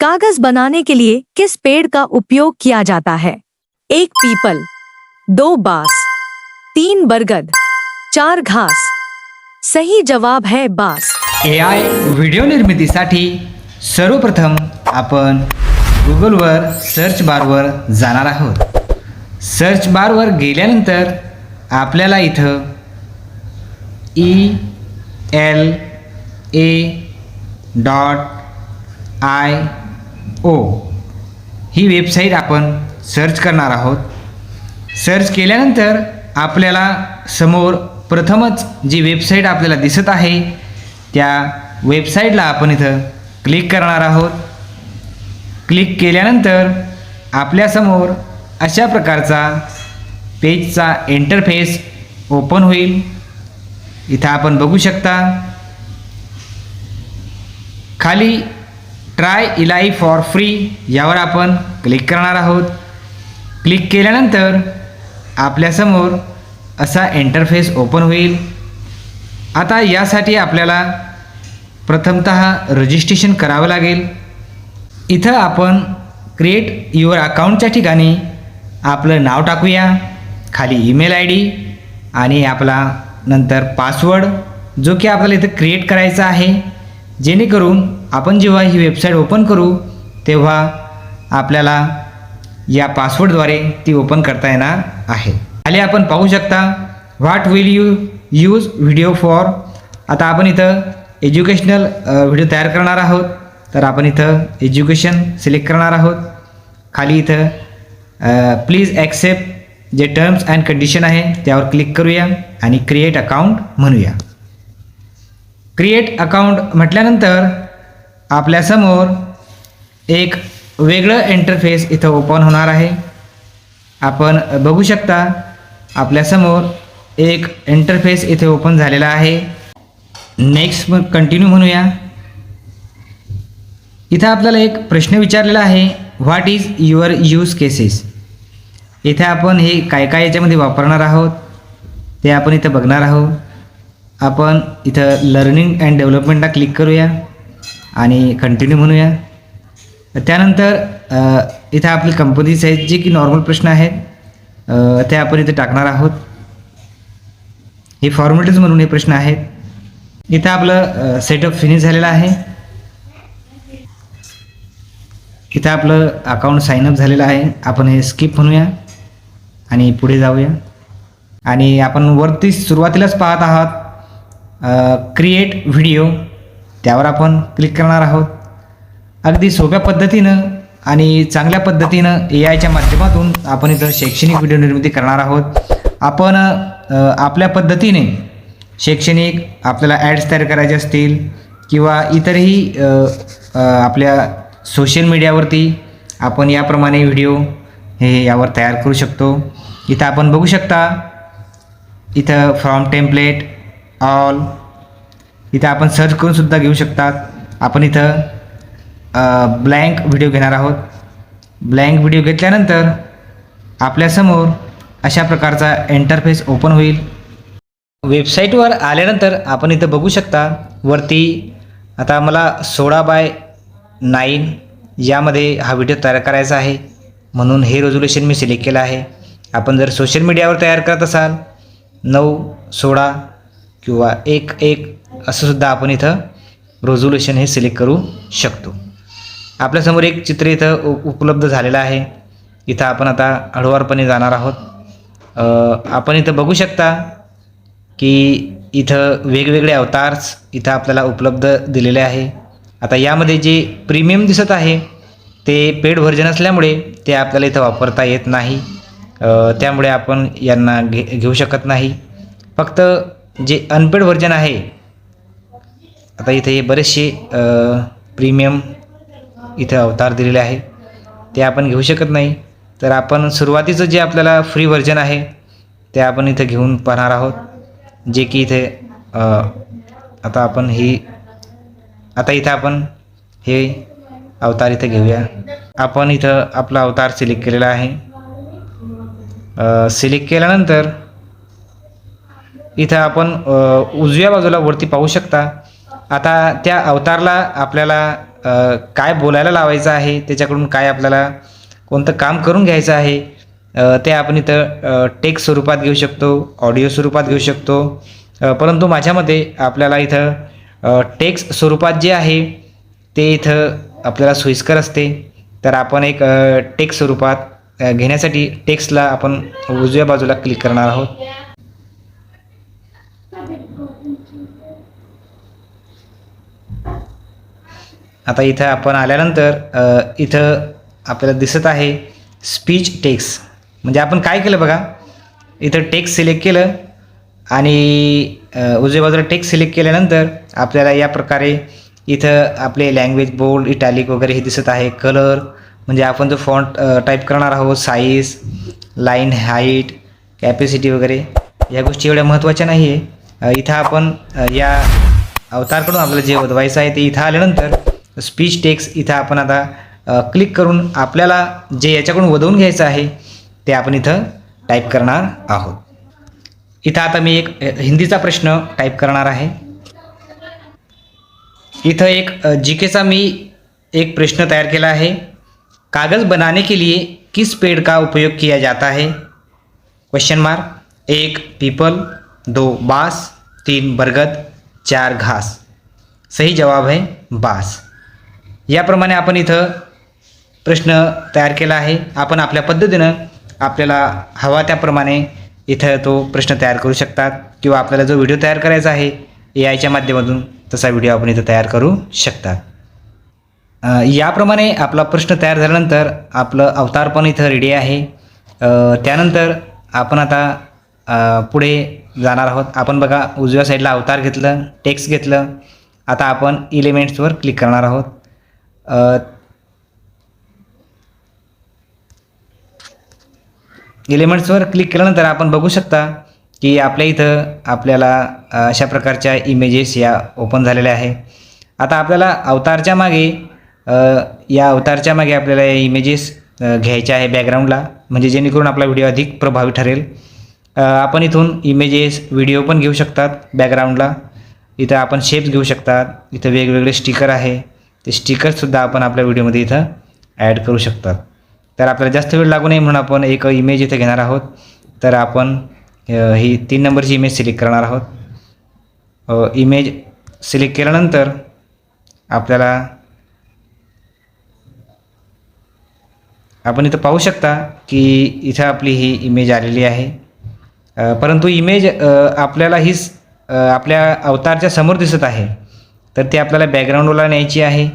कागज़ बनाने के लिए किस पेड़ का उपयोग किया जाता है? एक पीपल, दो बाँस, तीन बरगद, चार घास। सही जवाब है बाँस। ए आय व्हिडिओ निर्मितीसाठी सर्वप्रथम आपण गुगलवर सर्च बारवर जाणार आहोत. सर्च बारवर गेल्यानंतर आपल्याला इथं E L A dot I O he website आपण सर्च करणार आहोत. सर्च केल्यानंतर आपल्याला समोर प्रथमच जी वेबसाईट आपल्याला दिसत आहे त्या वेबसाईटला आपण इथं क्लिक करणार आहोत. क्लिक केल्यानंतर आपल्यासमोर अशा प्रकारचा पेजचा इंटरफेस ओपन होईल. इथं आपण बघू शकता. खाली ट्राय इलाई फॉर फ्री यावर आपण क्लिक करणार आहोत. क्लिक केल्यानंतर आपल्यासमोर असा इंटरफेस ओपन होईल. आता यासाठी आपल्याला प्रथमत रजिस्ट्रेशन करावं लागेल. इथं आपण क्रिएट युअर अकाउंटच्या ठिकाणी आपलं नाव टाकूया खाली ईमेल आय डी आणि आपला नंतर पासवर्ड जो की आपल्याला इथं क्रिएट करायचा आहे. जेणेकरून आपण जेव्हा ही वेबसाईट ओपन करू तेव्हा आपल्याला या पासवर्डद्वारे ती ओपन करता येणार आहे. खाली आपण पाहू शकता what will you use video for आता आपण इथं एज्युकेशनल व्हिडिओ तयार करणार आहोत. तर आपण इथं एज्युकेशन सिलेक्ट करणार आहोत. खाली इथं प्लीज ॲक्सेप्ट जे टर्म्स अँड कंडिशन आहे त्यावर क्लिक करूया आणि क्रिएट अकाउंट म्हणूया. क्रिएट अकाउंट म्हटल्यानंतर आपल्यासमोर एक वेगळं इंटरफेस इथं ओपन होणार आहे. आपण बघू शकता आपल्यासमोर एक इंटरफेस इथे ओपन झालेला आहे. नेक्स्ट मग कंटिन्यू म्हणूया. इथं आपल्याला एक प्रश्न विचारलेला आहे what is your use cases इथे आपण हे काय काय याच्यामध्ये वापरणार आहोत ते आपण इथं बघणार आहोत. आपण इथं लर्निंग अँड डेव्हलपमेंटला क्लिक करूया आणि कंटिन्यू म्हणूया. त्यानंतर इथं आपली कंपनीज आहेत जे की नॉर्मल प्रश्न आहेत ते आपण इथे टाकणार आहोत. हे फॉर्मॅलिटीज म्हणून हे प्रश्न आहेत. इथं आपलं सेटअप फिनिश झालेलं आहे. इथं आपलं अकाउंट साईनअप झालेलं आहे. आपण हे स्किप म्हणूया आणि पुढे जाऊया. आणि आपण वरती सुरुवातीलाच पाहत आहात. क्रिएट व्हिडिओ त्यावर आपण क्लिक करणार आहोत. अगदी सोप्या पद्धतीनं आणि चांगल्या पद्धतीनं ए आयच्या माध्यमातून आपण इथं शैक्षणिक व्हिडिओ निर्मिती करणार आहोत. आपण आपल्या पद्धतीने शैक्षणिक आपल्याला ॲड्स तयार करायचे असतील किंवा इतरही आपल्या सोशल मीडियावरती आपण याप्रमाणे व्हिडिओ हे यावर तयार करू शकतो. इथं आपण बघू शकता इथं फ्रॉम टेम्पलेट ऑल इथं आपण सर्च करूनसुद्धा घेऊ शकतात. आपण इथं ब्लँक व्हिडिओ घेणार आहोत. ब्लँक व्हिडिओ घेतल्यानंतर आपल्यासमोर अशा प्रकारचा इंटरफेस ओपन होईल. वेबसाईटवर आल्यानंतर आपण इथं बघू शकता वरती आता मला सोळा बाय नाईन यामध्ये हा व्हिडिओ तयार करायचा आहे. म्हणून हे रेझोल्युशन मी सिलेक्ट केलं आहे. आपण जर सोशल मीडियावर तयार करत असाल नऊ सोळा किंवा एक एक असं सुद्धा आपण इथं रेझोल्युशन हे सिलेक्ट करू शकतो. आपल्यासमोर एक चित्र इथं उ उपलब्ध झालेलं आहे. इथं आपण आता हळूवारपणे जाणार आहोत. आपण इथं बघू शकता की इथं वेगवेगळे अवतार्स इथं आपल्याला उपलब्ध दिलेले आहे. आता यामध्ये जे प्रीमियम दिसत आहे ते पेड व्हर्जन असल्यामुळे ते आपल्याला इथं वापरता येत नाही. त्यामुळे आपण यांना घे घेऊ शकत नाही. फक्त जे अनपेड व्हर्जन आहे. आता इथे हे बरेचसे प्रीमियम इथं अवतार दिलेले आहे. ते आपण घेऊ शकत नाही. तर आपण सुरुवातीचं जे आपल्याला फ्री व्हर्जन आहे ते आपण इथं घेऊन पाहणार आहोत. जे की इथे आता आपण ही आता इथं आपण हे अवतार इथं घेऊया. आपण इथं आपला अवतार सिलेक्ट केलेला आहे. सिलेक्ट केल्यानंतर इथं आपण उजव्या बाजूला वरती पाहू शकता. आता त्या अवतारला आपल्याला काय बोलायला लावायचं आहे त्याच्याकडून काय आपल्याला कोणतं काम करून घ्यायचं आहे ते आपण इथं टेक्स्ट स्वरूपात घेऊ शकतो ऑडिओ स्वरूपात घेऊ शकतो. परंतु माझ्या मते आपल्याला इथं टेक्स्ट स्वरूपात जे आहे ते इथं आपल्याला सोयीस्कर असते. तर आपण एक टेक्स्ट स्वरूपात घेण्यासाठी टेक्स्टला आपण उजव्या बाजूला क्लिक करणार आहोत. आता इथं आपण आल्यानंतर इथं आपल्याला दिसत आहे स्पीच टेक्स म्हणजे आपण काय केलं बघा? इथं टेक्स सिलेक्ट केलं आणि उजव्या बाजूला टेक्स सिलेक्ट केल्यानंतर आपल्याला या प्रकारे इथं आपले लँग्वेज बोल्ड इटॅलिक वगैरे हे दिसत आहे. कलर म्हणजे आपण जो फॉन्ट टाईप करणार आहोत साईज लाईन हाईट कॅपॅसिटी वगैरे या गोष्टी एवढ्या महत्त्वाच्या नाही आहे इथं आपण या अवतारकडून आपल्याला जे वधवायचं आहे ते इथं आल्यानंतर स्पीच टेक्स इथं आपण आता क्लिक करून आपल्याला जे याच्याकडून वधवून घ्यायचं आहे ते आपण इथं टाईप करणार आहोत. इथं आता मी एक हिंदीचा प्रश्न टाईप करणार आहे. इथं एक जी केचा मी एक प्रश्न तयार केला आहे. कागज़ बनाने के लिए किस पेड़ का उपयोग किया जाता है? क्वेश्चन मार्क एक पीपल दो बांस. तीन बरगद. चार घास. सही जवाब है बांस. याप्रमाणे आपण इथं प्रश्न तयार केला आहे. आपण आपल्या पद्धतीनं आपल्याला हवा त्याप्रमाणे इथं तो प्रश्न तयार करू शकतात किंवा आपल्याला जो व्हिडिओ तयार करायचा आहे ए आयच्या माध्यमातून तसा व्हिडिओ आपण इथं तयार करू शकतात. याप्रमाणे आपला प्रश्न तयार झाल्यानंतर आपलं अवतार पण इथं रेडी आहे. त्यानंतर आपण आता पुढे जाणार आहोत. आपण बघा उजव्या साईडला अवतार घेतलं टेक्स्ट घेतलं. आता आपण इलिमेंट्सवर क्लिक करणार आहोत. एलिमेंट्सवर क्लिक केल्यानंतर आपण बघू शकता की आपल्या इथं आपल्याला अशा प्रकारच्या इमेजेस या ओपन झालेल्या आहे. आता आपल्याला अवतारच्या मागे या अवतारच्या मागे आपल्याला या इमेजेस घ्यायच्या आहे बॅकग्राऊंडला म्हणजे जेणेकरून आपला व्हिडिओ अधिक प्रभावी ठरेल. आपण इथून इमेजेस व्हिडिओ पण घेऊ शकतात बॅकग्राऊंडला इथं आपण शेप्स घेऊ शकतात. इथं वेगवेगळे स्टिकर आहे. ते स्टिकर्ससुद्धा आपण आपल्या व्हिडिओमध्ये इथं ॲड करू शकतात. तर आपल्याला जास्त वेळ लागू नये म्हणून आपण एक इमेज इथे घेणार आहोत. तर आपण ही तीन नंबरची इमेज सिलेक्ट करणार आहोत. इमेज सिलेक्ट केल्यानंतर आपल्याला आपण इथं पाहू शकता की इथं आपली ही इमेज आलेली आहे. परंतु इमेज आपल्याला हीच आपल्या अवतारच्या समोर दिसत आहे. तर ती आपल्याला बॅकग्राऊंडला न्यायची आहे.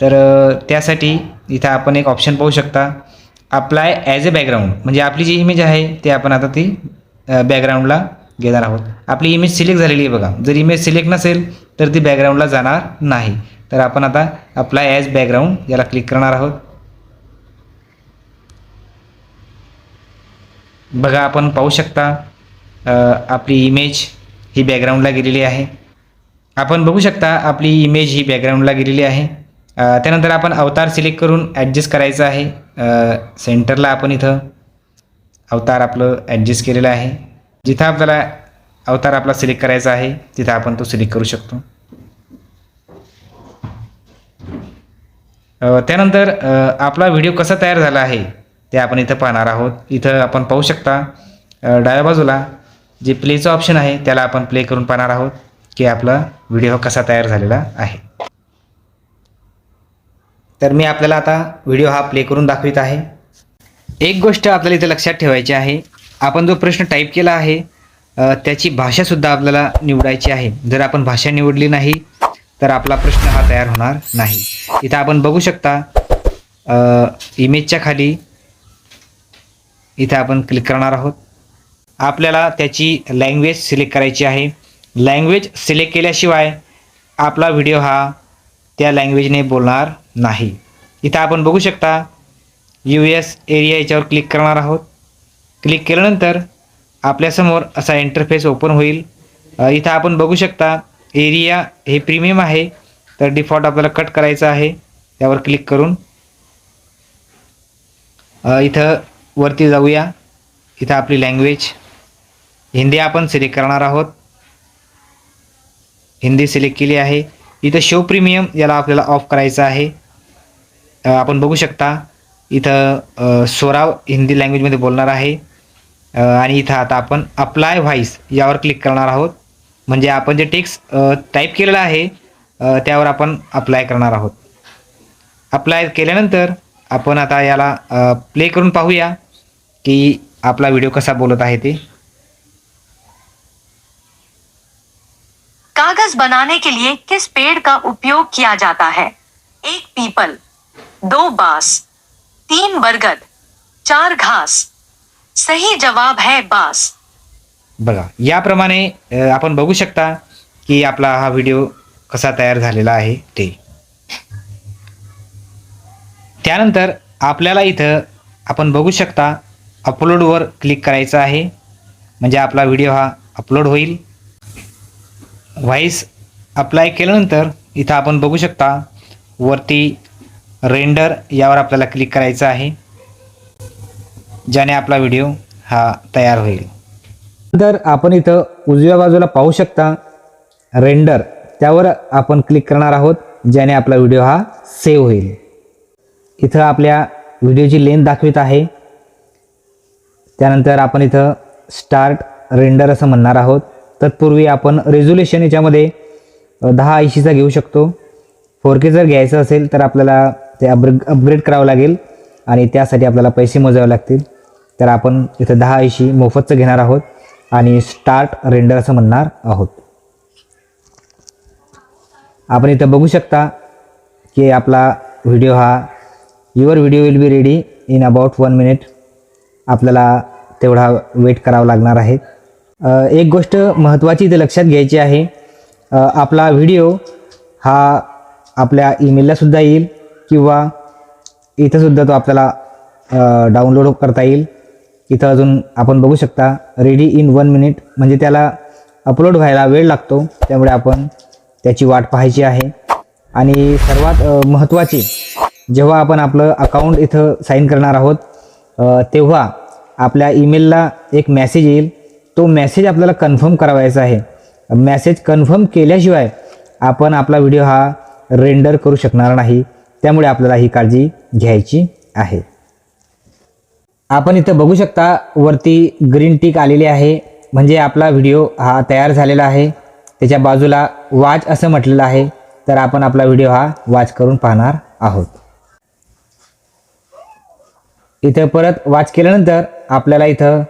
तर त्यासाठी इथं आपण एक ऑप्शन पाहू शकता. अप्लाय ॲज अ बॅकग्राऊंड म्हणजे आपली जी इमेज आहे ते आपण आता ती बॅकग्राऊंडला घेणार आहोत. आपली इमेज सिलेक्ट झालेली आहे बघा. जर इमेज सिलेक्ट नसेल तर ती बॅकग्राऊंडला जाणार नाही. तर आपण आता अप्लाय ॲज बॅकग्राऊंड याला क्लिक करणार आहोत. बघा आपण पाहू शकता आपली इमेज ही बॅकग्राऊंडला गेलेली आहे. आपण बघू शकता आपली इमेज ही बॅकग्राऊंडला गेलेली आहे. त्यानंतर आपण अवतार सिलेक्ट करून ॲडजस्ट करायचं आहे. सेंटरला आपण इथं अवतार आपलं ॲडजस्ट केलेलं आहे. जिथं आपल्याला अवतार आपला सिलेक्ट करायचा आहे तिथं आपण तो सिलेक्ट करू शकतो. त्यानंतर आपला व्हिडिओ कसा तयार झाला आहे ते आपण इथं पाहणार आहोत. इथं आपण पाहू शकता डाव्या बाजूला जे प्लेचं ऑप्शन आहे त्याला आपण प्ले करून पाहणार आहोत. की आपला व्हिडिओ कसा तयार झालेला आहे. तर मी आपल्याला आता व्हिडिओ हा प्ले करून दाखवित आहे. एक गोष्ट आपल्याला इथं लक्षात ठेवायची आहे. आपण जो प्रश्न टाईप केला आहे त्याची भाषासुद्धा आपल्याला निवडायची आहे. जर आपण भाषा निवडली नाही तर आपला प्रश्न हा तयार होणार नाही. इथं आपण बघू शकता इमेजच्या खाली इथं आपण क्लिक करणार आहोत. आपल्याला त्याची लँग्वेज सिलेक्ट करायची आहे. लँग्वेज सिलेक्ट केल्याशिवाय आपला व्हिडिओ हा त्या लँग्वेजने बोलणार नाही. इथं आपण बघू शकता यू एस एरिया याच्यावर क्लिक करणार आहोत. क्लिक केल्यानंतर आपल्यासमोर असा इंटरफेस ओपन होईल. इथं आपण बघू शकता एरिया हे प्रीमियम आहे तर डिफॉल्ट आपल्याला कट करायचं आहे. त्यावर क्लिक करून. इथं वरती जाऊया. इथं आपली लँग्वेज हिंदी आपण सिलेक्ट करणार आहोत. हिंदी सिलेक्ट केली आहे. इथं शो प्रीमियम याला आपल्याला ऑफ करायचं आहे. आपण बघू शकता इथं स्वराव सोराव हिंदी लँग्वेजमध्ये बोलणार आहे. आणि इथं आता आपण अप्लाय व्हॉईस यावर क्लिक करणार आहोत. म्हणजे आपण जे टेक्स्ट टाईप केलेलं आहे त्यावर आपण अप्लाय करणार आहोत. अप्लाय केल्यानंतर आपण आता याला प्ले करून पाहूया की आपला व्हिडिओ कसा बोलत आहे ते. कागज़ बनाने के लिए किस पेड़ का उपयोग किया जाता है? एक पीपल दो बाँस तीन बरगद चार घास। सही जवाब है बाँस। बघा याप्रमाणे अ, आपण बघू शकता की आपला हा व्हिडिओ कसा तयार झालेला आहे ते. त्यानंतर आपल्याला इथं आपण बघू शकता अपलोडवर क्लिक करायचं आहे. म्हणजे आपला व्हिडिओ हा अपलोड होईल. व्हॉईस अप्लाय केल्यानंतर इथं आपण बघू शकता वरती रेंडर यावर आपल्याला क्लिक करायचं आहे ज्याने आपला व्हिडिओ हा तयार होईल. तर आपण इथं उजव्या बाजूला पाहू शकता रेंडर त्यावर आपण क्लिक करणार आहोत ज्याने आपला व्हिडिओ हा सेव्ह होईल. इथं आपल्या व्हिडिओची लेंथ दाखवित आहे. त्यानंतर आपण इथं स्टार्ट रेंडर असं म्हणणार आहोत. तत्पूर्वी आपण रेझोल्युशन याच्यामध्ये दहा ऐंशीचा घेऊ शकतो. फोर के जर घ्यायचं असेल तर आपल्याला ते अपग्रेड अपग्रेड करावं लागेल आणि त्यासाठी आपल्याला पैसे मोजावे लागतील. तर आपण इथं दहा ऐंशी मोफतचं घेणार आहोत आणि स्टार्ट रेंडर असं म्हणणार आहोत. आपण इथं बघू शकता की आपला व्हिडिओ हा your video will be ready in about one minute आपल्याला तेवढा वेट करावा लागणार आहे. एक गोष्ट महत्त्वाची इथे लक्षात घ्यायची आहे. आपला व्हिडिओ हा आपल्या ईमेललासुद्धा येईल किंवा इथंसुद्धा तो आपल्याला डाउनलोड करता येईल. इथं अजून आपण बघू शकता रेडी इन वन मिनिट म्हणजे त्याला अपलोड व्हायला वेळ लागतो. त्यामुळे आपण त्याची वाट पाहायची आहे. आणि सर्वात महत्त्वाची महत्त्वाचे जेव्हा आपण आपलं अकाउंट इथं साईन करणार आहोत तेव्हा आपल्या ईमेलला एक मॅसेज येईल. तो मेसेज आपल्याला कन्फर्म करावायचा आहे. मॅसेज कन्फर्म केल्याशिवाय आपण आपला व्हिडिओ हा रेंडर करू शकणार नाही. त्यामुळे आपल्याला ही काळजी घ्यायची आहे. आपण इथं बघू शकता वरती ग्रीन टिक आलेली आहे. म्हणजे आपला व्हिडिओ हा तयार झालेला आहे. त्याच्या बाजूला वाच असं म्हटलेलं आहे. तर आपण आपला व्हिडिओ हा वाच करून पाहणार आहोत. इथं परत वाच केल्यानंतर आपल्याला इथं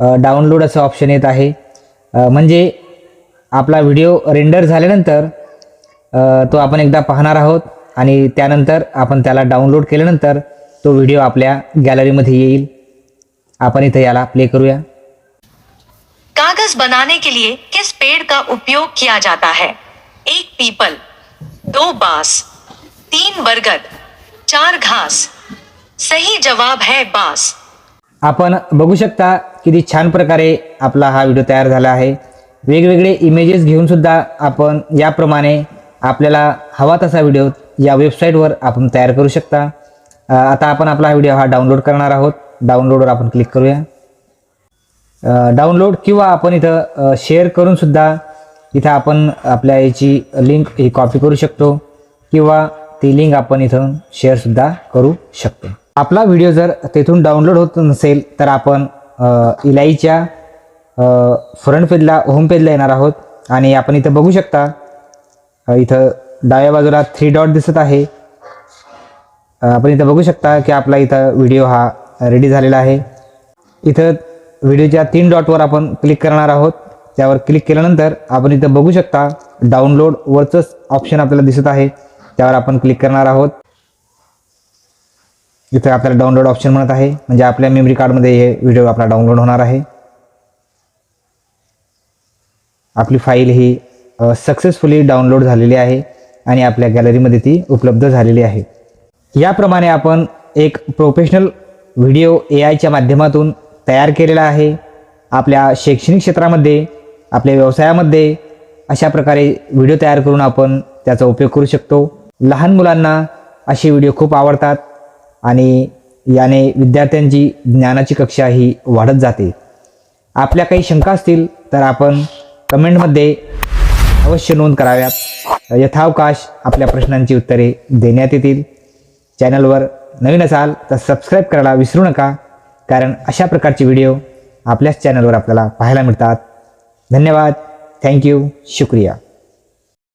डाउनलोड असं ऑप्शन येत आहे. म्हणजे आपला व्हिडिओ रेंडर झाल्यानंतर तो आपण एकदा पाहणार आहोत आणि त्यानंतर आपण त्याला डाउनलोड केल्यानंतर तो व्हिडिओ आपल्या गॅलरीमध्ये येईल. आपण इथे याला प्ले करूया. कागज बनाने के लिए किस पेड़ का उपयोग किया जाता है? एक पीपल दो बांस तीन बरगद चार घास। सही जवाब है बांस। आपण बघू शकता किती छान प्रकारे आपला हा व्हिडिओ तयार झाला आहे. वेगवेगळे इमेजेस घेऊन सुद्धा आपण याप्रमाणे आपल्याला हवा तसा व्हिडिओ या वेबसाईटवर आपण तयार करू शकता. आता आपण आपला व्हिडिओ हा डाउनलोड करणार आहोत. डाउनलोडवर आपण क्लिक करूया. डाउनलोड किंवा आपण इथं शेअर करून सुद्धा इथं आपण आपल्या याची लिंक ही कॉपी करू शकतो किंवा ती लिंक आपण इथं शेअरसुद्धा करू शकतो. आपला व्हिडिओ जर तेथून डाउनलोड होत नसेल तर आपण इलाईच्या फ्रंट पेजला होम पेजला येणार आहोत. आणि आपण इथं बघू शकता इथं डाव्या बाजूला थ्री डॉट दिसत आहे. आपण इथं बघू शकता की आपला इथं व्हिडिओ हा रेडी झालेला आहे. इथं व्हिडिओच्या तीन डॉटवर आपण क्लिक करणार आहोत. त्यावर क्लिक केल्यानंतर आपण इथं बघू शकता डाउनलोड वरचंच ऑप्शन आपल्याला दिसत आहे. त्यावर आपण क्लिक करणार आहोत. इथं आपल्याला डाउनलोड ऑप्शन म्हणत आहे म्हणजे आपल्या मेमरी कार्डमध्ये हे व्हिडिओ आपला डाउनलोड होणार आहे. आपली फाईल ही सक्सेसफुली डाउनलोड झालेली आहे आणि आपल्या गॅलरीमध्ये ती उपलब्ध झालेली आहे. याप्रमाणे आपण एक प्रोफेशनल व्हिडिओ ए आयच्या माध्यमातून तयार केलेला आहे. आपल्या शैक्षणिक क्षेत्रामध्ये आपल्या व्यवसायामध्ये अशा प्रकारे व्हिडिओ तयार करून आपण त्याचा उपयोग करू शकतो. लहान मुलांना असे व्हिडिओ खूप आवडतात. आणि याने विद्यार्थ्यांची ज्ञानाची कक्षा ही वाढत जाते. आपल्या काही शंका असतील तर आपण कमेंटमध्ये अवश्य नोंद कराव्यात. यथावकाश आपल्या प्रश्नांची उत्तरे देण्यात येतील. चॅनलवर नवीन असाल तर सबस्क्राईब करायला विसरू नका कारण अशा प्रकारचे व्हिडिओ आपल्याच चॅनलवर आपल्याला पाहायला मिळतात. धन्यवाद. थँक्यू शुक्रिया.